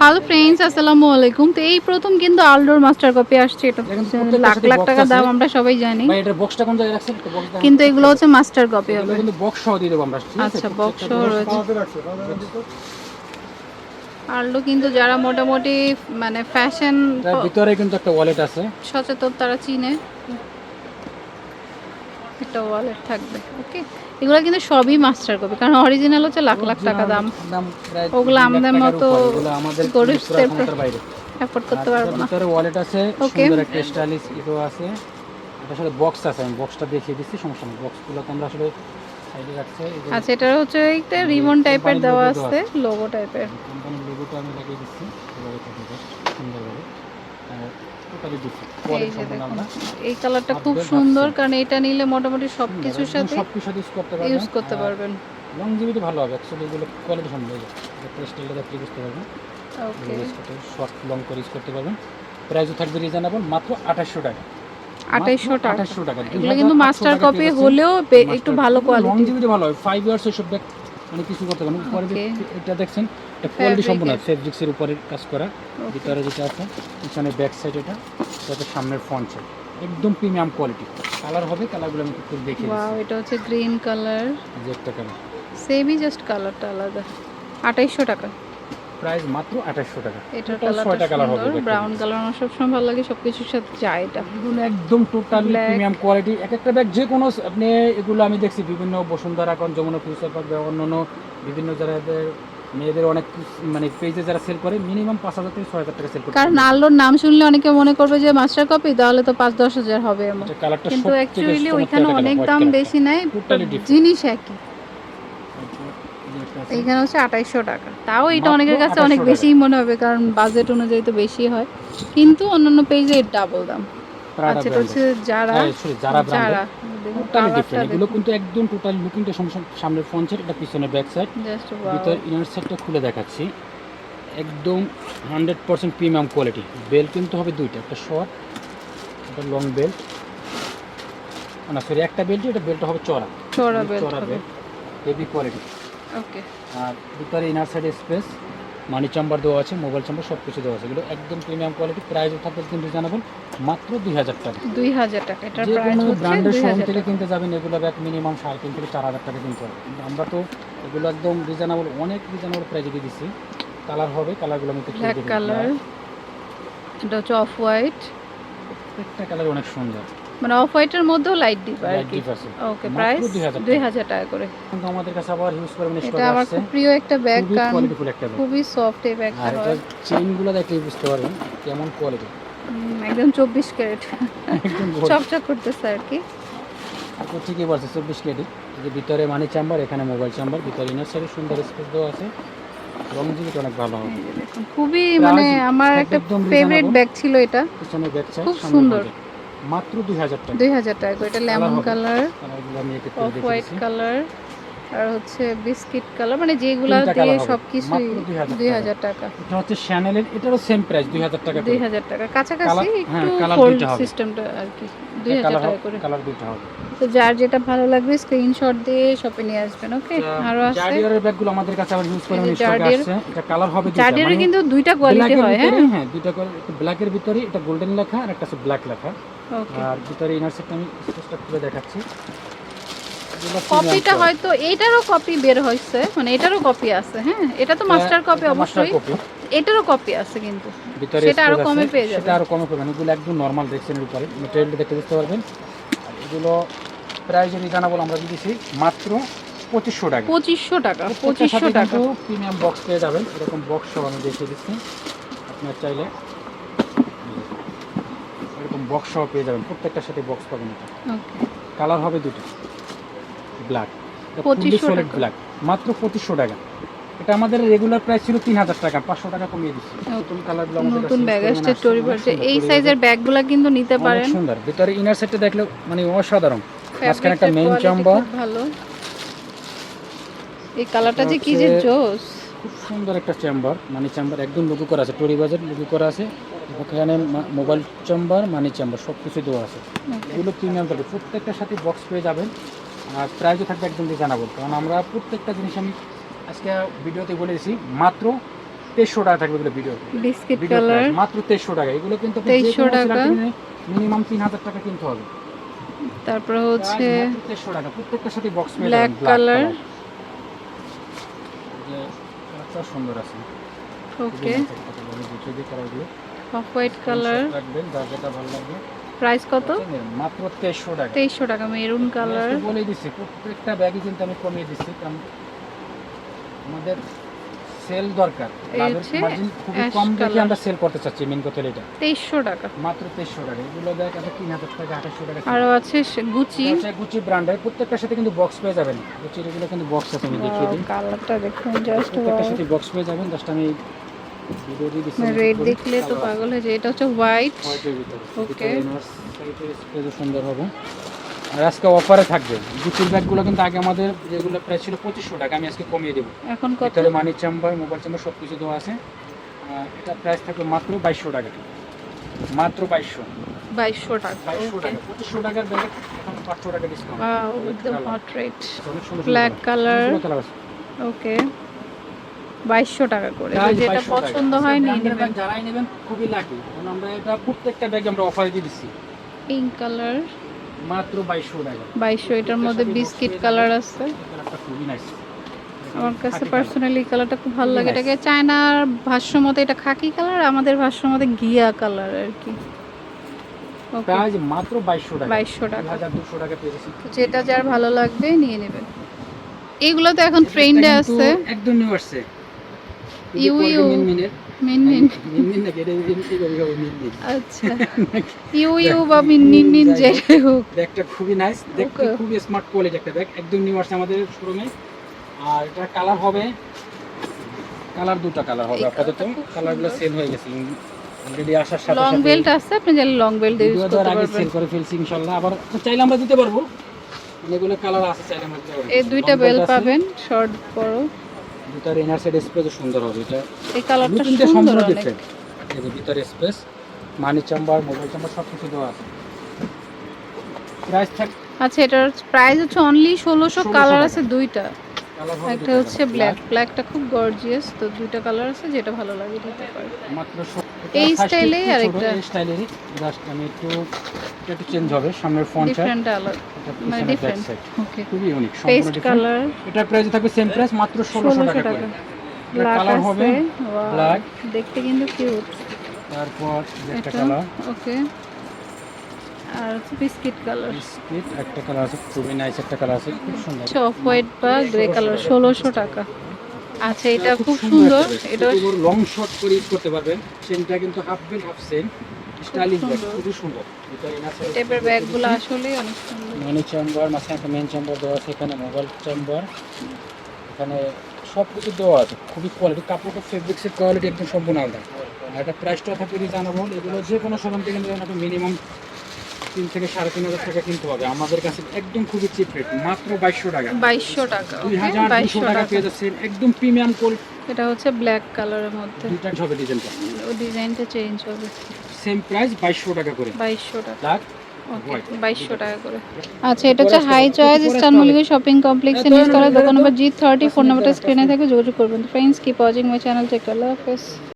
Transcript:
Hello friends আসসালামু আলাইকুম। তো এই প্রথম কিন্তু আলডোর মাস্টার কপি আসছে। এটা লাখ লাখ টাকা দাম আমরা সবাই জানি। ভাই এটার বক্সটা কোন জায়গায় রাখছেন? কিন্তু এগুলো হচ্ছে মাস্টার কপি হবে। কিন্তু বক্স সহ দিয়ে দেবো আমরা। আচ্ছা বক্স সহ রয়েছে। আলডো কিন্তু যারা মোটামুটি মানে ফ্যাশন ভিতরে কিন্তু একটা ওয়ালেট আছে। সচেতন তারা চিনে। একটা ওয়ালেট থাকবে ওকে এগুলো কিন্তু সবই মাস্টার কপি কারণ অরিজিনাল হচ্ছে লাখ লাখ টাকা দাম। ওগুলো আমাদের মতো বাইরে। অ্যাফোর্ড করতে পারব না। ভিতরে ওয়ালেট আছে. সুন্দর একটা স্টাইলিশ ইটো আছে। এটার সাথে বক্স আছে আমি বক্সটা দেখিয়ে দিচ্ছি সমস্যা নেই। বক্সগুলো তো আমরা আসলে সাইডে রাখছি আচ্ছা এটা হচ্ছে একটা রিবন টাইপের দেওয়া আছে লোগো টাইপের কোম্পানির লোগোটা আমি লাগিয়ে দিচ্ছি এভাবে থাকে বেশ সুন্দরভাবে আর দিচ্ছি এই কালারটা খুব সুন্দর কারণ এটা নিলে মোটামুটি সব কিছুর সাথে সবকিছুর সাথে ইউজ করতে পারবেন ইউজ করতে পারবেন। লংজিভিটি ভালো হবে অ্যাকচুয়ালি এগুলো কোয়ালিটি সম্ভব হয়ে যায় স্টাইলটা দেখলে বুঝতে পারবেন। ওকে শর্ট লং করে ইউজ করতে পারবেন। প্রাইসও থাকবে রিজনেবল মাত্র আঠাশশো টাকা। আঠাইশশো টাকা। আঠাশশো টাকা। এগুলো কিন্তু মাস্টার কপি হলেও একটু ভালো কোয়ালিটি লংজিভিটি ভালো হয়। ফাইভ ইয়ার্স এসব ব্যাগ মানে কিছু করতে পারেন উপরে এটা দেখছেন এটা কোয়ালিটি সম্পূর্ণ। ফেব্রিক্সের উপরে কাজ করা ভিতরে যেটা আছে পিছনে ব্যাক সাইড এটা সাথে সামনের ফ্রন্ট সাইড একদম প্রিমিয়াম কোয়ালিটি কালার হবে কালারগুলো আমি একটু দেখিয়ে ওয়াও এটা হচ্ছে গ্রিন কালার যে একটা কালার সেমই জাস্ট কালারটা আলাদা। আঠাইশশো টাকা। প্রাইস মাত্র আঠাশশো টাকা। এটার Total ছয়টা কালারটা কালার হবে ব্রাউন কালার আমার সবসময় ভালো লাগে সবকিছুর সাথে যায় এটা। একদম টোটালি. প্রিমিয়াম কোয়ালিটি এক একটা ব্যাগ যে কোনো আপনি এগুলো আমি দেখছি বিভিন্ন বসুন্ধরা এখন যমুনা ফিউচার পার্ক বা অন্যান্য বিভিন্ন যারা মেয়েদের অনেক মানে পেজে যারা সেল করে মিনিমাম পাঁচ হাজার থেকে ছয় হাজার টাকা সেল করে কারণ আল্লোর নাম শুনলে অনেকে মনে করবে যে মাস্টার কপি তাহলে তো পাঁচ দশ হাজার হবে এমন। কিন্তু অ্যাকচুয়ালি ওইখানে অনেক দাম বেশি নাই জিনিস একই। এইখানে হচ্ছে আঠাইশশো টাকা। তাও এটা অনেকের কাছে অনেক। বেশিই মনে হবে কারণ বাজেট অনুযায়ী তো বেশি হয়। কিন্তু অন্যান্য পেজে এর ডাবল দাম। আচ্ছা এটা হচ্ছে যারা যারা যারা এগুলো কিন্তু একদম টোটালি লুকিংটা সামনের ফ্রন্ট সাইড এটা পিছনে ব্যাক সাইড ভিতর ইনার সাইডটা খুলে দেখাচ্ছি। একদম hundred percent premium quality belt কিন্তু হবে দুইটা একটা শর্ট একটা লং বেল্ট না সরি একটা বেল্ট এটা বেল্টটা হবে চড়া চড়া বেল্ট চড়া বেল্ট হেভি কোয়ালিটি ওকে আর ভিতরে ইনার সাইডে স্পেস মানি চাম্বার দেওয়া আছে মোবাইল চাম্বার সব কিছু দেওয়া আছে। এগুলো একদম প্রিমিয়াম কোয়ালিটি প্রাইসও থাকবে কিন্তু রিজনেবল মাত্র দুই হাজার টাকা। দুই হাজার টাকা এটার যে প্রাইস কোনো হচ্ছে ব্র্যান্ডের শোরুম থেকে কিনতে যাবেন এগুলো ব্যাগ মিনিমাম সাড়ে তিন থেকে চার হাজার টাকা কিনতে হবে। কিন্তু আমরা তো এগুলো একদম রিজনেবল অনেক রিজনেবল প্রাইসে দিয়ে দিচ্ছি কালার হবে কালারগুলো আমি একটু ব্ল্যাক কালার এটা হচ্ছে অফ হোয়াইট প্রত্যেকটা কালার অনেক সুন্দর। মানে অফ হোয়াইটের মধ্যেও লাইট ডিপ আর কি ওকে প্রাইস 2000 টাকা। করে। কিন্তু আমাদের কাছে আবার ইউজ করবেন এটা আমার খুব প্রিয় একটা ব্যাগ কারণ খুবই সফট এই ব্যাগটা আর এটা চেইনগুলো দেখলেই বুঝতে পারবেন কেমন কোয়ালিটি একদম চব্বিশ ক্যারেট। একদম gold। চকচক করতেছে আর কি। আপনি ঠিকই বলছে চব্বিশ এই যে ভিতরে মানি চাম্বার এখানে মোবাইল চাম্বার ভিতরে ইনার সাইডে সুন্দর স্পেস দেওয়া আছে। অনেক ভালো হবে খুবই মানে আমার একটা ফেভারিট ব্যাগ ছিল এটা। পিছনে ব্যাক খুব সুন্দর। মাত্র দুই হাজার টাকা। দুই হাজার টাকা এটা lemon colour off white colour আর হচ্ছে বিস্কিট কালার মানে যেগুলা দিয়ে। সবকিছুই 2000 টাকা। এটা হচ্ছে শ্যানেলের এটারও সেম প্রাইস দুই হাজার টাকা দুই হাজার টাকা। কাছাকাছি হ্যাঁ, একটু ফোল্ড। সিস্টেমটা আর কি। দুই হাজার কালার টাকা করে। কালার দুইটা হবে। তো যার যেটা ভালো লাগবে স্ক্রিনশট দিয়ে শপে নিয়ে আসবেন ওকে আরও আছে। জার্ডিয়ারের ব্যাগগুলো আমাদের কাছে আবার ইউজ করে স্টক Jardier- এটা কালার হবে দুইটা। জার্ডিয়ারে মানে কিন্তু দুইটা কোয়ালিটি হয় হ্যাঁ? হ্যাঁ দুইটা করে ব্ল্যাকের ভিতরে এটা গোল্ডেন লেখা আর একটা আছে ব্ল্যাক লেখা। আর ভিতরে ইনার সেটটা আমি স্পেসটা খুলে দেখাচ্ছি। কপিটা হয়তো এটারও কপি বের হয়েছে মানে এটারও কপি আছে হ্যাঁ? এটা তো মাস্টার কপি অবশ্যই। এটারও কপি আছে কিন্তু। ভিতরে সেটা আরও কমে পেয়ে যাবেন। সেটা আরও কমে পাবেন এগুলো একদম নর্মাল দেখছেন উপরে। মেটেরিয়ালটা দেখতে বুঝতে পারবেন। আর এগুলো প্রাইস যদি জানাব আমরা দিয়েছি মাত্র পঁচিশশো টাকা। পঁচিশশো টাকা পঁচিশশো টাকা প্রিমিয়াম বক্স পেয়ে যাবেন। এরকম বক্স সহ আমি দেখিয়ে দিচ্ছি। আপনার চাইলে বক্স সহ পেয়ে যাবেন। প্রত্যেকটার সাথে বক্স পাবেন এটা। কালার হবে দুটো। ব্ল্যাক 2500 সলিড ব্ল্যাক মাত্র পঁচিশশো টাকা। এটা আমাদের রেগুলার প্রাইস ছিল তিন হাজার টাকা। পাঁচশো টাকা কমিয়ে দিচ্ছি। নতুন আমাদের নতুন ব্যাগ আসছে অনেক এই সাইজের ব্যাগগুলো কিন্তু নিতে পারেন। সুন্দর। ভিতরে ইনার সেটটা দেখলে মানে অসাধারণ। মাঝখানে একটা মেইন চাম্বার ভালো। এই কালারটা যে কি যে জোস। খুব সুন্দর একটা চেম্বার মানে চেম্বার একদম লুকু করা আছে। টরি বাজার লুকু করা আছে। এখানে মোবাইল চেম্বার মানি চেম্বার সব কিছু দেওয়া আছে এগুলো প্রিমিয়াম কোয়ালিটি প্রত্যেকটার সাথে বক্স পেয়ে যাবেন আর প্রাইসও থাকবে একদম জানাব কারণ আমরা প্রত্যেকটা জিনিস আমি আজকে ভিডিওতে বলে দিয়েছি মাত্র তেইশশো টাকা থাকবে এগুলো ভিডিও বিস্কিট কালার মাত্র তেইশশো টাকা এগুলো কিন্তু 2300 টাকা। মিনিমাম তিন হাজার টাকা কিনতে হবে তারপরে হচ্ছে তেইশশো টাকা প্রত্যেকটার সাথে বক্স Black color। সুন্দর আছে ওকে যদি কালারগুলো অফ হোয়াইট কালার রাখবেন যার যেটা ভালো লাগবে। প্রাইস কত? মাত্র তেইশশো টাকা। তেইশশো টাকা মেরুন কালার বলেই দিচ্ছি প্রত্যেকটা ব্যাগই কিন্তু আমি কমিয়ে দিচ্ছি কারণ আমাদের সেল দরকার। খুবই কম রেখে আমরা সেল করতে চাচ্ছি মেন কথা এটা। টাকা। মাত্র তেইশশো টাকা এগুলো ব্যাগ আছে তিন হাজার টাকা আঠাশশো টাকা আছে গুচি গুচি ব্র্যান্ডের প্রত্যেকটার সাথে কিন্তু বক্স পেয়ে যাবেন। গুচির এগুলো কিন্তু বক্স আছে আমি দেখিয়ে দিই। কালারটা দেখুন জাস্ট প্রত্যেকটার সাথে বক্স পেয়ে যাবেন জাস্ট আমি রেড দেখলে তো পাগল হয়ে যায়। এটা হচ্ছে হোয়াইট Okay. সুন্দর হবে আর আজকে অফারে থাকবে। গুচির ব্যাগগুলো কিন্তু আগে আমাদের যেগুলো প্রাইস ছিল পঁচিশশো টাকা আমি আজকে কমিয়ে দেবো। এখন কত? মানি চাম্বার মোবাইল চাম্বার সব কিছু দেওয়া আছে। এটা প্রাইস থাকবে মাত্র বাইশশো টাকা। মাত্র বাইশশো। বাইশশো টাকা বাইশশো টাকা। পঁচিশশো টাকার ব্যাগে পাঁচশো টাকা ডিসকাউন্ট ব্ল্যাক কালার। ওকে বাইশশো টাকা করে। যেটা পছন্দ হয় নিয়ে নেবেন যারাই নেবেন খুবই লাকি কারণ আমরা এটা প্রত্যেকটা ব্যাগে আমরা অফার দিয়ে দিচ্ছি। পিঙ্ক কালার মাত্র বাইশশো টাকা। বাইশশো এটার মধ্যে বিস্কিট কালার আছে। খুবই নাইস আমার কাছে পার্সোনালি কালারটা খুব ভালো লাগে। এটাকে চায়নার ভাষ্য মতে এটা খাকি কালার আমাদের ভাষ্য মতে গিয়া কালার আর কি। প্রাইস মাত্র বাইশশো টাকা। বাইশশো টাকা। হাজার দুশো টাকা পেয়েছি। তো যেটা যার ভালো লাগবে নিয়ে নেবেন। এইগুলো তো এখন ট্রেন্ডে আছে। একদম নিউ আসছে। You you. মিনমিনের মিন মিন নাকি এটা এইভাবে হবে মিনমিন আচ্ছা ইউ ইউ বা মিন নিন নিন যেটাই হোক ব্যাগটা খুবই নাইস দেখতে খুবই স্মার্ট কোয়ালিটি একটা ব্যাগ একদম নিউ আসছে আমাদের শোরুমে আর এটা কালার হবে। কালার দুটো কালার হবে আপাতত। কালারগুলো। সেল হয়ে গেছে। অলরেডি আসার সাথে লং বেল্ট আছে আপনি লং বেল্ট ইউজ ভিডিও করতে দেওয়ার আগে পারবেন। সেল করে ফেলছি ইনশাল্লাহ। আবার চাইলে আমরা দিতে পারব। এগুলো কালার আছে চাইলে আমরা দিতে পারব। এই দুইটা বেল পাবেন শর্ট বড়। দুটার ইনার সাইড স্পেসও সুন্দর হবে এটা। এই কালারটা সুন্দর ডিফারেন্ট এই যে ভিতরে space money chamber mobile chamber সব কিছু দেওয়া আছে। প্রাইস থাক আচ্ছা এটার প্রাইস হচ্ছে অনলি ষোলোশো 1600 কালার আছে দুইটা। একটা হচ্ছে ব্ল্যাক ব্ল্যাকটা খুব গর্জিয়াস তো দুইটা কালার আছে যেটা ভালো লাগে দিতে পারে। মাত্র এই style এই একটু। এই স্টাইলেরই। জাস্ট আমি একটু একটু চেঞ্জ হবে সামনের ফ্রন্ট ডিফারেন্ট আলাদা মানে ডিফারেন্ট ওকে খুবই ইউনিক পেস্ট কালার এটা প্রাইস থাকবে সেম প্রাইস মাত্র 1600 টাকা করে। ব্ল্যাক কালার হবে। Wow, দেখতে কিন্তু কিউট তারপর একটা কালার ওকে আর বিস্কিট কালার বিস্কিট একটা কালার আছে খুবই নাইস একটা কালার আছে খুব সুন্দর। অফ হোয়াইট বা গ্রে কালার ষোলোশো টাকা। আচ্ছা এটা খুব সুন্দর এটা লং শর্ট করে ইউজ করতে পারবেন। চেনটা কিন্তু half belt half chain stylish bag. খুবই সুন্দর। ব্যাগগুলো আসলে অনেক সুন্দর। মানি চেম্বার মাঝখানে একটা মেন চেম্বার দেওয়া আছে এখানে মোবাইল চেম্বার এখানে সব কিছু দেওয়া আছে খুবই কোয়ালিটি কাপড়টা ফেব্রিক্সের কোয়ালিটি একদম সম্পূর্ণ আলাদা। আর এটা প্রাইসটা জানাব এগুলো যে কোনো শোরুম থেকে নিলে মিনিমাম তিন থেকে সাড়ে তিন হাজার টাকা কিনতে হবে। আমাদের কাছে একদম খুবই চিপ রেট মাত্র বাইশশো টাকা। বাইশশো টাকা দুই হাজার বাইশশো টাকা পেয়ে যাচ্ছেন একদম প্রিমিয়াম কোয়ালিটি এটা হচ্ছে ব্ল্যাক কালারের মধ্যে। দুইটা হবে ডিজাইনটা ও ডিজাইনটা চেঞ্জ হবে। সেম প্রাইস বাইশশো টাকা করে। বাইশশো টাকা। বাইশশো টাকা করে। আচ্ছা এটা হচ্ছে হাই চয়েস শপিং কমপ্লেক্সে দোকান নম্বর জি থার্টি ফোন নাম্বারটা স্ক্রিনে থাকে যোগাযোগ করবেন। Friends keep watching my channel হাফেজ